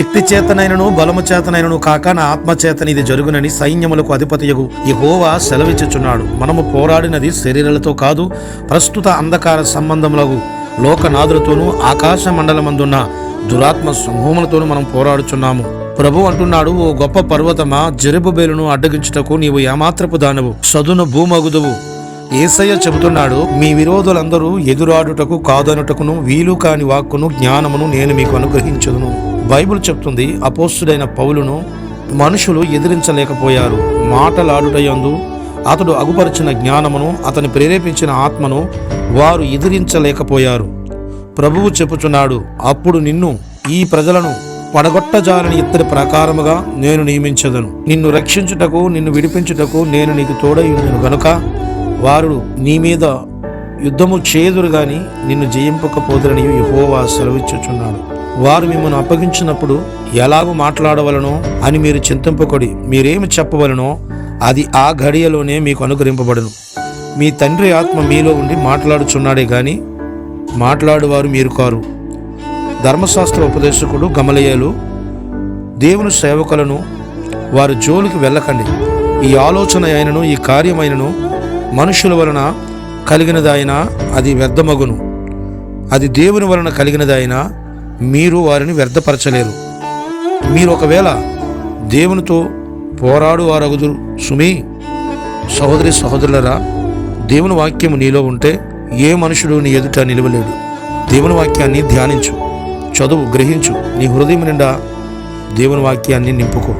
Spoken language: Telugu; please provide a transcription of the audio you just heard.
శక్తి చేతనైనను బలము చేతనైనను కాక నా ఆత్మ ఇది జరుగునని సైన్యములకు అధిపతియగు యెహోవా సెలవిచ్చుచున్నాడు. మనము పోరాడినది శరీరాలతో కాదు ప్రస్తుత అంధకార సంబంధములకు లోకనాథులతోనూ ఆకాశ మండలమందున్న దురాత్మ సమూహములతోనూ మనం పోరాడుచున్నాము. ప్రభు అంటున్నాడు ఓ గొప్ప పర్వతమా జెరుబుబేలును అడ్డగించుటకు నీవు ఏమాత్రపు దానవు సదును భూమగుదువు. ఏసయ్య చెబుతున్నాడు మీ విరోధులందరూ ఎదురాడుటకు కాదనుటకును వీలు కాని వాక్కును జ్ఞానమును నేను మీకు అనుగ్రహించదును. బైబిల్ చెప్తుంది అపోస్తుడైన పౌలును మనుషులు ఎదిరించలేకపోయారు. మాటలాడుటయందు అతడు అగుపరిచిన జ్ఞానమును అతని ప్రేరేపించిన ఆత్మను వారు ఎదిరించలేకపోయారు. ప్రభువు చెప్పుచున్నాడు అప్పుడు నిన్ను ఈ ప్రజలను పడగొట్టజాలని ఇత్తడి ప్రకారముగా నేను నియమించదను. నిన్ను రక్షించుటకు నిన్ను విడిపించుటకు నేను నీకు తోడై గనుక వారు నీ మీద యుద్ధము చేదురు గాని నిన్ను జయింపకపోదురని యెహోవా సెలవిచ్చుచున్నాడు. వారు మిమ్మల్ని అప్పగించినప్పుడు ఎలాగూ మాట్లాడవలనో అని మీరు చింతింపకొడి మీరేమి చెప్పవలనో అది ఆ ఘడియలోనే మీకు అనుగ్రహింపబడును. మీ తండ్రి ఆత్మ మీలో ఉండి మాట్లాడుచున్నాడే గాని మాట్లాడువారు మీరు కారు. ధర్మశాస్త్ర ఉపదేశకుడు గమలయ్యలు దేవుని సేవకులను వారి జోలికి వెళ్ళకండి. ఈ ఆలోచన అయినను ఈ కార్యమైనను మనుషుల వలన కలిగినదైనా అది వ్యర్థమగును. అది దేవుని వలన కలిగినదైనా మీరు వారిని వ్యర్థపరచలేరు. మీరు ఒకవేళ దేవునితో పోరాడు వారగుదురు. సుమి సహోదరి సహోదరులరా దేవుని వాక్యము నీలో ఉంటే ఏ మనుషుడు నీ ఎదుట నిలవలేడు. దేవుని వాక్యాన్ని ధ్యానించు చదువు గ్రహించు. నీ హృదయం నిండా దేవుని వాక్యాన్ని నింపుకో.